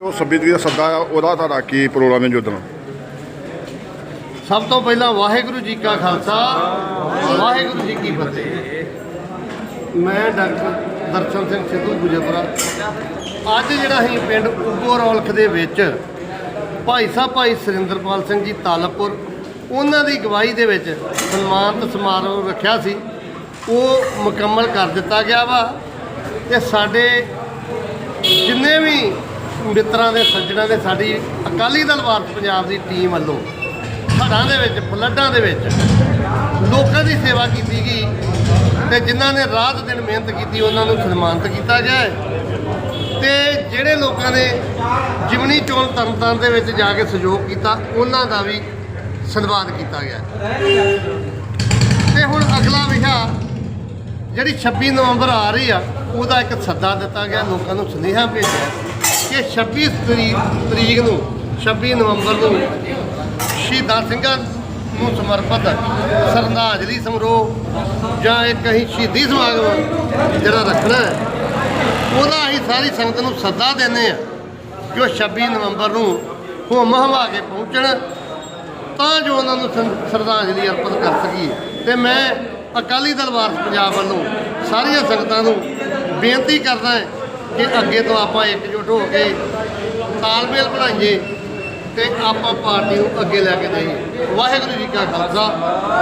ਉਹ 26 ਤਰੀਕ ਦਾ ਸੱਦਾ ਆ, ਉਹਦਾ ਤੁਹਾਡਾ ਕੀ ਪ੍ਰੋਗਰਾਮ ਹੈ ਜੋਦਨ ਸਭ ਤੋਂ ਪਹਿਲਾਂ ਵਾਹਿਗੁਰੂ ਜੀ ਕਾ ਖਾਲਸਾ, ਵਾਹਿਗੁਰੂ ਜੀ ਕੀ ਫਤਿਹ। ਮੈਂ ਡਾਕਟਰ ਦਰਸ਼ਨ ਸਿੰਘ ਸਿੱਧੂ ਗੁਜਰਪੁਰਾ। ਅੱਜ ਜਿਹੜਾ ਅਸੀਂ ਪਿੰਡ ਉੱਗੋ ਰੌਲਖ ਦੇ ਵਿੱਚ ਭਾਈ ਸਾਹਿਬ, ਭਾਈ ਸੁਰਿੰਦਰਪਾਲ ਸਿੰਘ ਜੀ ਤਾਲਪੁਰ, ਉਹਨਾਂ ਦੀ ਗਵਾਹੀ ਦੇ ਵਿੱਚ ਸਨਮਾਨਿਤ ਸਮਾਰੋਹ ਰੱਖਿਆ ਸੀ। ਉਹ ਮੁਕੰਮਲ ਕਰ ਦਿੱਤਾ ਗਿਆ ਵਾ ਤੇ ਸਾਡੇ ਜਿੰਨੇ ਵੀ ਮਿੱਤਰਾਂ ਦੇ ਸੱਜਣਾਂ ਦੇ ਸਾਡੀ ਅਕਾਲੀ ਦਲ ਵਾਰਸ ਪੰਜਾਬ ਦੀ ਟੀਮ ਵੱਲੋਂ ਹੜ੍ਹਾਂ ਦੇ ਵਿੱਚ ਫਲੱਡਾਂ ਦੇ ਵਿੱਚ ਲੋਕਾਂ ਦੀ ਸੇਵਾ ਕੀਤੀ ਗਈ ਤੇ ਜਿਨ੍ਹਾਂ ਨੇ ਰਾਤ ਦਿਨ ਮਿਹਨਤ ਕੀਤੀ, ਉਹਨਾਂ ਨੂੰ ਸਨਮਾਨਿਤ ਕੀਤਾ ਗਿਆ ਹੈ ਤੇ ਜਿਹੜੇ ਲੋਕਾਂ ਨੇ ਜਿਮਨੀ ਚੋਣ ਤਰਨਤਾਰਨ ਦੇ ਵਿੱਚ ਜਾ ਕੇ ਸਹਿਯੋਗ ਕੀਤਾ, ਉਹਨਾਂ ਦਾ ਵੀ ਸਨਮਾਨ ਕੀਤਾ ਗਿਆ ਹੈ। ਤੇ ਹੁਣ ਅਗਲਾ ਵਿਸ਼ਾ ਜਿਹੜੀ 26 ਨਵੰਬਰ ਆ ਰਹੀ ਆ, ਉਹਦਾ ਇੱਕ ਸੱਦਾ ਦਿੱਤਾ ਗਿਆ, ਲੋਕਾਂ ਨੂੰ ਸੁਨੇਹਾ ਭੇਜਿਆ ਕਿ 26 ਤਰੀਕ ਤਰੀਕ ਨੂੰ 26 ਨਵੰਬਰ ਨੂੰ ਸ਼ਹੀਦਾਂ ਸਿੰਘਾਂ ਨੂੰ ਸਮਰਪਿਤ ਸ਼ਰਧਾਂਜਲੀ ਸਮਾਰੋਹ ਜਾਂ ਇੱਕ ਅਸੀਂ ਸ਼ਹੀਦੀ ਸਮਾਗਮ ਜਿਹੜਾ ਰੱਖਣਾ ਹੈ, ਉਹਦਾ ਅਸੀਂ ਸਾਰੀ ਸੰਗਤ ਨੂੰ ਸੱਦਾ ਦਿੰਦੇ ਆ ਜੋ ਉਹ 26 ਨਵੰਬਰ ਨੂੰ ਹੋਮ ਹਵਾ ਕੇ ਪਹੁੰਚਣ, ਤਾਂ ਜੋ ਉਹਨਾਂ ਨੂੰ ਸੰ- ਸ਼ਰਧਾਂਜਲੀ ਅਰਪਿਤ ਕਰ ਸਕੀਏ। ਤੇ ਮੈਂ ਅਕਾਲੀ ਦਲ ਵਾਰਸ ਪੰਜਾਬ ਵੱਲੋਂ ਸਾਰੀਆਂ ਸੰਗਤਾਂ ਨੂੰ ਬੇਨਤੀ ਕਰਦਾ ਹਾਂ ਕਿ ਅੱਗੇ ਤੋਂ ਆਪਾਂ ਇੱਕ ਇਕਜੁੱਟ ਹੋ ਕੇ ਤਾਲਮੇਲ ਬਣਾਈਏ ਤੇ ਆਪਾਂ ਪਾਰਟੀ ਨੂੰ ਅੱਗੇ ਲੈ ਕੇ ਜਾਈਏ। ਵਾਹਿਗੁਰੂ ਜੀ ਕਾ ਖਾਲਸਾ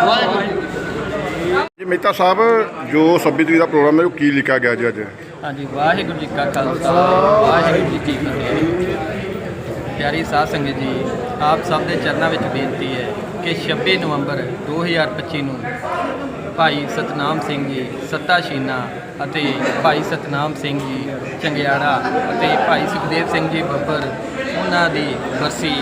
ਵਾਹਿਗੁਰੂ ਜੀ ਕੀ ਫਤਿਹ। ਜੀ ਮਹਿਤਾ ਸਾਹਿਬ ਜੋ 26 ਤਰੀਕ ਦਾ ਪ੍ਰੋਗਰਾਮ ਹੈ ਉਹ ਕੀ ਲਿਖਿਆ ਗਿਆ ਜੀ ਅੱਜ? ਹਾਂਜੀ ਵਾਹਿਗੁਰੂ ਜੀ ਕਾ ਖਾਲਸਾ ਵਾਹਿਗੁਰੂ ਜੀ ਕੀ ਫਤਿਹ। ਪਿਆਰੀ ਸਾਧ ਸੰਗਤ ਜੀ ਆਪ ਸਭ ਦੇ ਚਰਨਾਂ ਵਿੱਚ ਬੇਨਤੀ ਹੈ ਕਿ 26 ਨਵੰਬਰ 2025 ਨੂੰ ਭਾਈ ਸਤਨਾਮ ਸਿੰਘ ਜੀ ਸੱਤਾ ਸ਼ੀਨਾ ਅਤੇ ਭਾਈ ਸਤਨਾਮ ਸਿੰਘ ਜੀ ਚੰਗਿਆੜਾ ਅਤੇ ਭਾਈ ਸੁਖਦੇਵ ਸਿੰਘ ਜੀ ਬੱਬਰ ਉਹਨਾਂ ਦੀ ਬਰਸੀ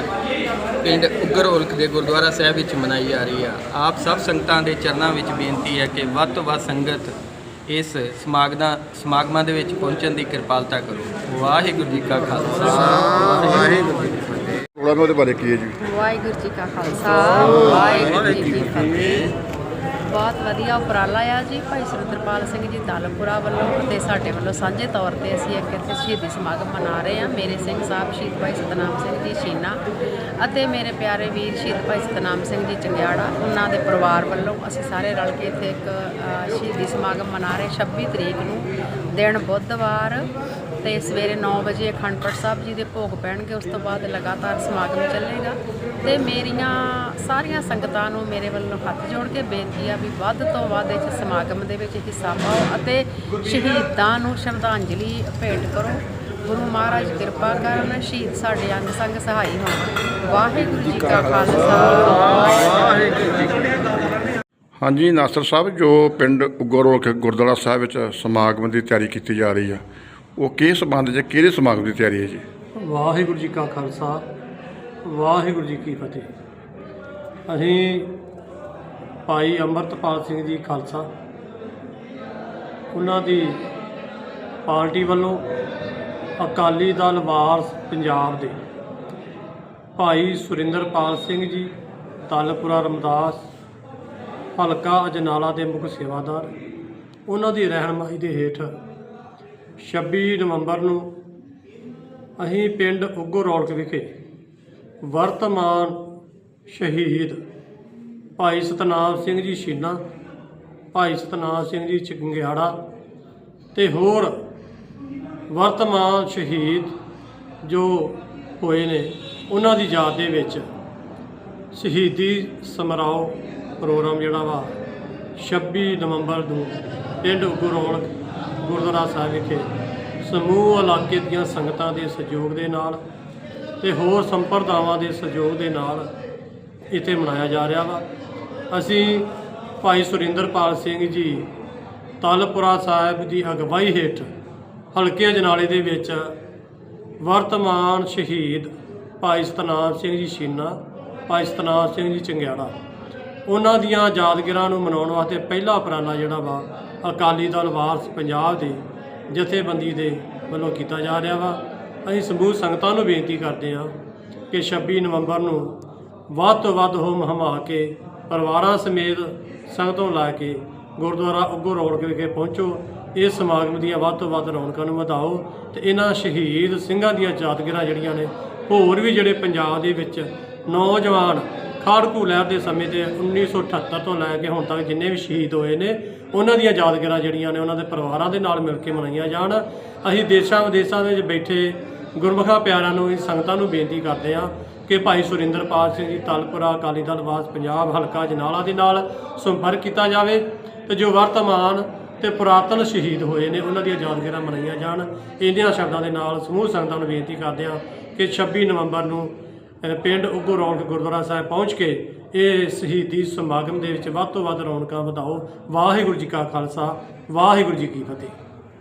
ਪਿੰਡ ਉਗਰੋਲਕ ਦੇ ਗੁਰਦੁਆਰਾ ਸਾਹਿਬ ਵਿੱਚ ਮਨਾਈ ਜਾ ਰਹੀ ਆ। ਆਪ ਸਭ ਸੰਗਤਾਂ ਦੇ ਚਰਨਾਂ ਵਿੱਚ ਬੇਨਤੀ ਹੈ ਕਿ ਵੱਧ ਤੋਂ ਵੱਧ ਸੰਗਤ ਇਸ ਸਮਾਗਮਾਂ ਸਮਾਗਮਾਂ ਦੇ ਵਿੱਚ ਪਹੁੰਚਣ ਦੀ ਕਿਰਪਾਲਤਾ ਕਰੋ। ਵਾਹਿਗੁਰੂ ਜੀ ਕਾ ਖਾਲਸਾ। ਵਾਹਿਗੁਰੂ ਜੀ ਕੀ ਫਤਿਹ। ਪ੍ਰੋਗਰਾਮ ਉਹਦੇ ਬਾਰੇ ਕੀ ਹੈ ਜੀ? ਵਾਹਿਗੁਰੂ ਜੀ ਕਾ ਖਾਲਸਾ ਵਾਹਿਗੁਰੂ ਜੀ ਕੀ ਫਤਿਹ। ਬਹੁਤ ਵਧੀਆ ਉਪਰਾਲਾ ਆ ਜੀ। ਭਾਈ ਸੁਰਿੰਦਰਪਾਲ ਸਿੰਘ ਜੀ ਦਲਪੁਰਾ ਵੱਲੋਂ ਅਤੇ ਸਾਡੇ ਵੱਲੋਂ ਸਾਂਝੇ ਤੌਰ ਤੇ ਅਸੀਂ ਇੱਕ ਇੱਥੇ ਸ਼ਹੀਦੀ ਸਮਾਗਮ ਮਨਾ ਰਹੇ ਹਾਂ। ਮੇਰੇ ਸਿੰਘ ਸਾਹਿਬ ਸ਼ਹੀਦ ਭਾਈ ਸਤਨਾਮ ਸਿੰਘ ਜੀ ਸ਼ੀਨਾ ਅਤੇ ਮੇਰੇ ਪਿਆਰੇ ਵੀਰ ਸ਼ਹੀਦ ਭਾਈ ਸਤਨਾਮ ਸਿੰਘ ਜੀ ਚੰਗਿਆੜਾ, ਉਹਨਾਂ ਦੇ ਪਰਿਵਾਰ ਵੱਲੋਂ ਅਸੀਂ ਸਾਰੇ ਰਲ ਕੇ ਇੱਥੇ ਇੱਕ ਸ਼ਹੀਦੀ ਸਮਾਗਮ ਮਨਾ ਰਹੇ 26 ਤਰੀਕ ਨੂੰ ਦਿਨ ਬੁੱਧਵਾਰ ਤੇ ਸਵੇਰੇ 9 ਵਜੇ ਅਖੰਡ ਪਾਠ ਸਾਹਿਬ ਜੀ ਦੇ ਭੋਗ ਪੈਣਗੇ। ਉਸ ਤੋਂ ਬਾਅਦ ਲਗਾਤਾਰ ਸਮਾਗਮ ਚੱਲੇਗਾ ਤੇ ਮੇਰੀਆਂ ਸਾਰੀਆਂ ਸੰਗਤਾਂ ਨੂੰ ਮੇਰੇ ਵੱਲੋਂ ਹੱਥ ਜੋੜ ਕੇ ਬੇਨਤੀ ਆ ਵੀ ਵੱਧ ਤੋਂ ਵੱਧ ਇਸ ਸਮਾਗਮ ਦੇ ਵਿੱਚ ਹਿੱਸਾ ਪਾਓ ਅਤੇ ਸ਼ਹੀਦਾਂ ਨੂੰ ਸ਼ਰਧਾਂਜਲੀ ਭੇਟ ਕਰੋ। ਗੁਰੂ ਮਹਾਰਾਜ ਕਿਰਪਾ ਕਰਨ ਸ਼ਹੀਦ ਸਾਡੇ ਅੰਗ ਸੰਗ ਸਹਾਈ ਹੋਣ। ਵਾਹਿਗੁਰੂ ਜੀ ਕਾ ਖਾਲਸਾ। ਵਾਹਿਗੁਰੂ ਜੀ ਕੀ ਫਤਿਹ ਹਾਂਜੀ ਨਾਸਰ ਸਾਹਿਬ ਜੋ ਪਿੰਡ ਉਗਰੋਲਖ ਗੁਰਦੁਆਰਾ ਸਾਹਿਬ ਵਿੱਚ ਸਮਾਗਮ ਦੀ ਤਿਆਰੀ ਕੀਤੀ ਜਾ ਰਹੀ ਆ ਉਹ ਕਿਸ ਸੰਬੰਧ 'ਚ ਕਿਹੜੇ ਸਮਾਗਮ ਦੀ ਤਿਆਰੀ ਹੈ ਜੀ? ਵਾਹਿਗੁਰੂ ਜੀ ਕਾ ਖਾਲਸਾ ਵਾਹਿਗੁਰੂ ਜੀ ਕੀ ਫਤਿਹ। ਅਸੀਂ ਭਾਈ ਅੰਮ੍ਰਿਤਪਾਲ ਸਿੰਘ ਜੀ ਖਾਲਸਾ। ਉਹਨਾਂ ਦੀ ਪਾਰਟੀ ਵੱਲੋਂ ਅਕਾਲੀ ਦਲ ਵਾਰਸ ਪੰਜਾਬ ਦੇ। ਭਾਈ ਸੁਰਿੰਦਰਪਾਲ ਸਿੰਘ ਜੀ ਤਲਪੁਰਾ ਰਮਦਾਸ, ਹਲਕਾ ਅਜਨਾਲਾ ਦੇ ਮੁੱਖ ਸੇਵਾਦਾਰ। ਉਹਨਾਂ ਦੀ ਰਹਿਨਮਾਈ ਦੇ ਹੇਠ 26 ਨਵੰਬਰ ਨੂੰ ਅਸੀਂ ਪਿੰਡ ਉੱਗੋ ਰੌਲਕ ਵਿਖੇ ਵਰਤਮਾਨ ਸ਼ਹੀਦ ਭਾਈ ਸਤਨਾਮ ਸਿੰਘ ਜੀ ਸ਼ੀਨਾ, ਭਾਈ ਸਤਨਾਮ ਸਿੰਘ ਜੀ ਚੰਗਿਆੜਾ ਤੇ ਹੋਰ ਵਰਤਮਾਨ ਸ਼ਹੀਦ ਜੋ ਹੋਏ ਨੇ, ਉਹਨਾਂ ਦੀ ਯਾਦ ਦੇ ਵਿੱਚ ਸ਼ਹੀਦੀ ਸਮਰਾਓ ਪ੍ਰੋਗਰਾਮ ਜਿਹੜਾ ਵਾ 26 ਨਵੰਬਰ ਨੂੰ ਪਿੰਡ ਉੱਗੋ ਗੁਰਦੁਆਰਾ ਸਾਹਿਬ ਵਿਖੇ ਸਮੂਹ ਇਲਾਕੇ ਦੀਆਂ ਸੰਗਤਾਂ ਦੇ ਸਹਿਯੋਗ ਦੇ ਨਾਲ ਤੇ ਹੋਰ ਸੰਪਰਦਾਵਾਂ ਦੇ ਸਹਿਯੋਗ ਦੇ ਨਾਲ ਇੱਥੇ ਮਨਾਇਆ ਜਾ ਰਿਹਾ ਵਾ। ਅਸੀਂ ਭਾਈ ਸੁਰਿੰਦਰਪਾਲ ਸਿੰਘ ਜੀ, ਤਲਪੁਰਾ ਸਾਹਿਬ ਦੀ ਅਗਵਾਈ ਹੇਠ ਹਲਕੇ ਅਜਨਾਲੇ ਦੇ ਵਿੱਚ ਵਰਤਮਾਨ ਸ਼ਹੀਦ ਭਾਈ ਸਤਨਾਮ ਸਿੰਘ ਜੀ ਸ਼ੀਨਾ ਭਾਈ ਸਤਨਾਮ ਸਿੰਘ ਜੀ ਚੰਗਿਆੜਾ। ਉਹਨਾਂ ਦੀਆਂ ਯਾਦਗਾਰਾਂ ਨੂੰ ਮਨਾਉਣ ਵਾਸਤੇ ਪਹਿਲਾ ਉਪਰਾਲਾ ਜਿਹੜਾ ਵਾ, ਅਕਾਲੀ ਦਲ ਵਾਰਸ ਪੰਜਾਬ ਦੇ ਜਥੇਬੰਦੀ ਦੇ ਵੱਲੋਂ ਕੀਤਾ ਜਾ ਰਿਹਾ ਵਾ। ਅਸੀਂ ਸਮੂਹ ਸੰਗਤਾਂ ਨੂੰ ਬੇਨਤੀ ਕਰਦੇ ਹਾਂ ਕਿ 26 ਨਵੰਬਰ ਨੂੰ ਵੱਧ ਤੋਂ ਵੱਧ ਹੋਮ ਹਮਾ ਕੇ, ਪਰਿਵਾਰਾਂ ਸਮੇਤ ਸੰਗਤੋਂ ਲਾ ਕੇ ਗੁਰਦੁਆਰਾ ਉੱਗੋ ਰੌਣਕ ਵਿਖੇ ਪਹੁੰਚੋ। ਇਸ ਸਮਾਗਮ ਦੀਆਂ ਵੱਧ ਤੋਂ ਵੱਧ ਰੌਣਕਾਂ ਨੂੰ ਵਧਾਓ ਤੇ ਇਹਨਾਂ ਸ਼ਹੀਦ ਸਿੰਘਾਂ ਦੀਆਂ ਯਾਦਗਾਰਾਂ ਜਿਹੜੀਆਂ ਨੇ, ਹੋਰ ਵੀ ਜਿਹੜੇ ਪੰਜਾਬ ਦੇ ਵਿੱਚ ਨੌਜਵਾਨ ਖਾੜਕੂ ਲਹਿਰ ਦੇ ਸਮੇਂ ਤੇ 1978 ਤੋਂ ਲੈ ਕੇ ਹੁਣ ਤੱਕ ਜਿੰਨੇ ਵੀ ਸ਼ਹੀਦ ਹੋਏ ਨੇ, ਉਹਨਾਂ ਦੀਆਂ ਯਾਦਗਾਰਾਂ ਜਿਹੜੀਆਂ ਨੇ ਉਹਨਾਂ ਦੇ ਪਰਿਵਾਰਾਂ ਦੇ ਨਾਲ ਮਿਲ ਕੇ ਮਨਾਈਆਂ ਜਾਣ। ਅਸੀਂ ਦੇਸ਼ਾਂ ਵਿਦੇਸ਼ਾਂ ਵਿੱਚ ਬੈਠੇ ਗੁਰਮੁਖਾ ਪਿਆਰਿਆਂ ਨੂੰ ਇਸ ਸੰਗਤਾਂ ਨੂੰ ਬੇਨਤੀ ਕਰਦੇ ਹਾਂ ਕਿ ਭਾਈ ਸੁਰਿੰਦਰਪਾਲ ਸਿੰਘ ਜੀ ਤਲਪੁਰਾ ਅਕਾਲੀ ਦਲ ਵਾਸ ਪੰਜਾਬ, ਹਲਕਾ ਜਨਾਲਾ ਦੇ ਨਾਲ ਸੰਪਰਕ ਕੀਤਾ ਜਾਵੇ ਤੇ ਜੋ ਵਰਤਮਾਨ ਤੇ ਪੁਰਾਤਨ ਸ਼ਹੀਦ ਹੋਏ ਨੇ, ਉਹਨਾਂ ਦੀਆਂ ਯਾਦਗਾਰਾਂ ਮਨਾਈਆਂ ਜਾਣ। ਇਹਨਾਂ ਸ਼ਬਦਾਂ ਦੇ ਨਾਲ ਸਮੂਹ ਸੰਗਤਾਂ ਨੂੰ ਬੇਨਤੀ ਕਰਦੇ ਹਾਂ ਕਿ 26 ਨਵੰਬਰ ਨੂੰ ਪਿੰਡ ਉਗੋ ਰੌਣਕ ਗੁਰਦੁਆਰਾ ਸਾਹਿਬ ਪਹੁੰਚ ਕੇ ਇਹ ਸ਼ਹੀਦੀ ਸਮਾਗਮ ਦੇ ਵਿੱਚ ਵੱਧ ਤੋਂ ਵੱਧ ਰੌਣਕਾਂ ਵਧਾਓ। ਵਾਹਿਗੁਰੂ ਜੀ ਕਾ ਖਾਲਸਾ, ਵਾਹਿਗੁਰੂ ਜੀ ਕੀ ਫਤਿਹ।